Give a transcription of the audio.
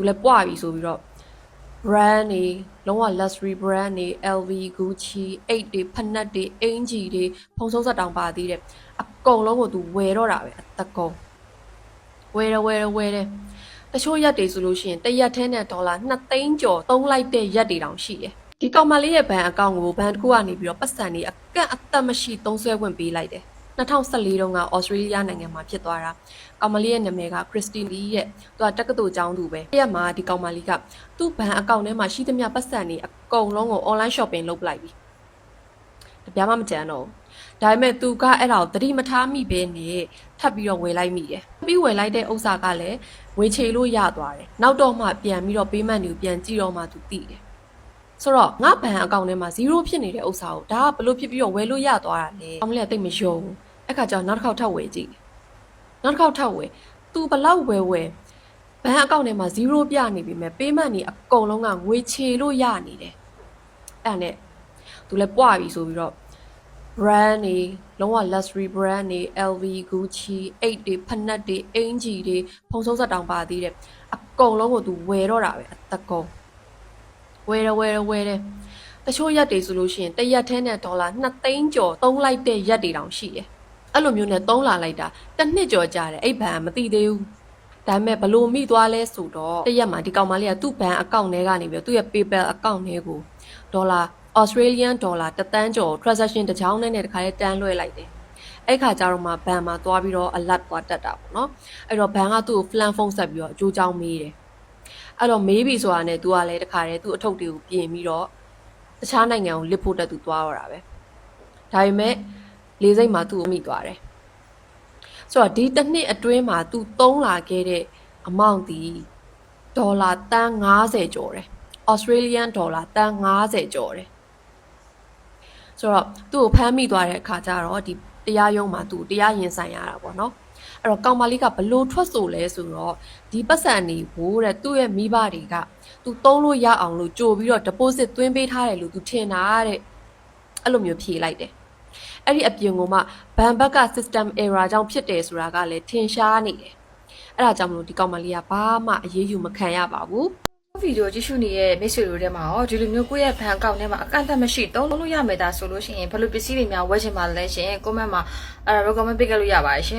သူလည်းပွားပြီဆိုပြီးတော့ brand တွေလုံးဝ luxury brand တွေ LV Gucci အိတ်တွေဖက်နက်တွေအင်ဂျီတွေဖုံဆုံးဆက်တောင်ပါသေးတယ်အကုန်လုံးကိုသူဝယ်တော့တာပဲအတကုံဝယ်ရဝယ်ရဝယ်တယ်တချို့ရက်တွေဆိုလို့ရှိရင်တစ်ရက်ထဲနဲ့ဒေါ်လာ2သိန်းကျော်သုံးလိုက်တဲ့ရက်တွေတောင်ရှိတယ်ဒီကောင်မလေးရဲ့ဘဏ်အကောင့်ကိုဘဏ်တစ်ခုကနေပြီးတော့ပတ်စံတွေအကန့်အသတ်မရှိသုံးစွဲခွင့်ပေးလိုက်တယ် 2014တုန်းကဩစတြေးလျနိုင်ငံမှာဖြစ်သွားတာကောင်မလေးရဲ့နာမည်ကခရစ်စတီလီရဲ့သူကတက္ကသိုလ်ကျောင်းသူပဲအဲ့ရမှာဒီကောင်မလေးကသူ့ဘဏ်အကောင့်ထဲမှာရှိသမျှပတ်စံတွေအကုန်လုံးကို online shopping လုပ်ပလိုက်ပြီတပြားမှမကြမ်းတော့ဘူးဒါပေမဲ့သူကအဲ့ဒါကိုသတိမထားမိဘဲနဲ့ထပ်ပြီးတော့ဝယ်လိုက်မိတယ်ပြီးဝယ်လိုက်တဲ့ဥစ္စာကလည်းဝေချေလို့ရသွားတယ်နောက်တော့မှပြန်ပြီးတော့ payment တွေကိုပြန်ကြည့်တော့မှသူသိတယ်ဆိုတော့ငါဘဏ်အကောင့်ထဲမှာ0ဖြစ်နေတဲ့ဥစ္စာကိုဒါကဘလို့ဖြစ်ပြီးတော့ဝယ်လို့ရသွားတာလဲအမလေးကတိတ်မယုံဘူး အဲ့ခါကျတော့နောက်တစ်ခေါက်ထပ်ဝယ်ကြည့်တယ်နောက်တစ်ခေါက်ထပ်ဝယ် तू ဘလောက်ဝယ်ဝယ်ဘဏ်အကောင့်ထဲမှာ0ပြနေပြီမဲ့ payment တွေအကုန်လုံးကငွေချေလို့ရနေတယ်အဲ့ဒါနဲ့ तू လည်းပွားပြီဆိုပြီးတော့ brand တွေလုံးဝ luxury brand တွေ LV Gucci အိတ်တွေဖက်နက်တွေအင်ဂျီတွေဖုံဆုံးဆက်တောင်ပါသေးတယ်အကုန်လုံးကိုသူဝယ်တော့တာပဲအတကုံဝယ်ရဝယ်ရဝယ်တယ်တချို့ရက်တွေဆိုလို့ရှိရင်တစ်ရက်ထဲနဲ့ဒေါ်လာ2သိန်းကျော်သုံးလိုက်တဲ့ရက်တွေတောင်ရှိတယ် အဲ့လိုမျိုးနဲ့သုံးလာလိုက်တာတစ်နှစ်ကျော်ကြာတယ်အဲ့ဘဏ်ကမသိသေးဘူးဒါပေမဲ့ဘလို့မိသွားလဲဆိုတော့တစ်ရက်မှာဒီကောင်မလေးကသူ့ဘဏ်အကောင့်ထဲကနေပြီးတော့သူ့ရဲ့ PayPal အကောင့်ထဲကိုဒေါ်လာ Australian dollar တသန်းကျော် transaction တစ်ချောင်းနဲ့တခါလေးတန်းလွှဲလိုက်တယ်။အဲ့ခါကျတော့မှဘဏ်မှာသွားပြီးတော့ alert သွားတက်တာပေါ့နော်။အဲ့တော့ဘဏ်ကသူ့ကို flan ဖုန်းဆက်ပြီးတော့အကျိုးကြောင်းမေးတယ်။အဲ့တော့မေးပြီဆိုတာနဲ့ तू ကလည်းတခါတည်းသူ့အထုပ်တွေကိုပြင်ပြီးတော့တခြားနိုင်ငံကိုလစ်ဖို့တက်သူသွားတော့တာပဲ။ဒါပေမဲ့ လေးစိတ်မှာသူ့ကိုမိသွားတယ်။ဆိုတော့ဒီတစ်နှစ်အတွင်းမှာ तू သုံးလာခဲ့တဲ့ amount ဒီဒေါ်လာတန်း90ကျော်တယ်။ Australian dollar တန်း90ကျော်တယ်ဆိုတော့သူ့ကိုဖမ်းမိသွားတဲ့အခါကျတော့ဒီတရားရုံးမှာသူ့ကိုတရားရင်ဆိုင်ရတာပေါ့နော်အဲ့တော့ကောင်မလေးကဘလို့ထွက်ဆိုလဲဆိုတော့ဒီပတ်စံနေဖို့တဲ့သူ့ရဲ့မိဘတွေကသူသုံးလို့ရအောင်လို့ကြိုပြီးတော့ deposit သွင်းပေးထားတယ်လို့သူထင်တာတဲ့အဲ့လိုမျိုးဖြေလိုက်တယ် အဲ့ဒီအပြင်ကမှဘန်ဘက်က system error ကြောင့်ဖြစ်တယ်ဆိုတာကလည်းထင်ရှားနေတယ်အဲ့ဒါကြောင့်မလို့ဒီကောင်မလေးကဘာမှအရေးယူမခံရပါဘူးဗီဒီယိုကြည့်ရှုနေတဲ့မိတ်ဆွေတို့ထဲမှာရောဒီလိုမျိုးကိုယ့်ရဲ့ဘဏ်အကောင့်ထဲမှာအကန့်အသတ်မရှိသုံးလို့ရမယ်ဒါဆိုလို့ရှိရင်ဘယ်လိုပစ္စည်းတွေများဝယ်ချင်ပါလဲရှင် comment မှာအဲ recommend ပေးခဲ့လို့ရပါတယ်ရှင်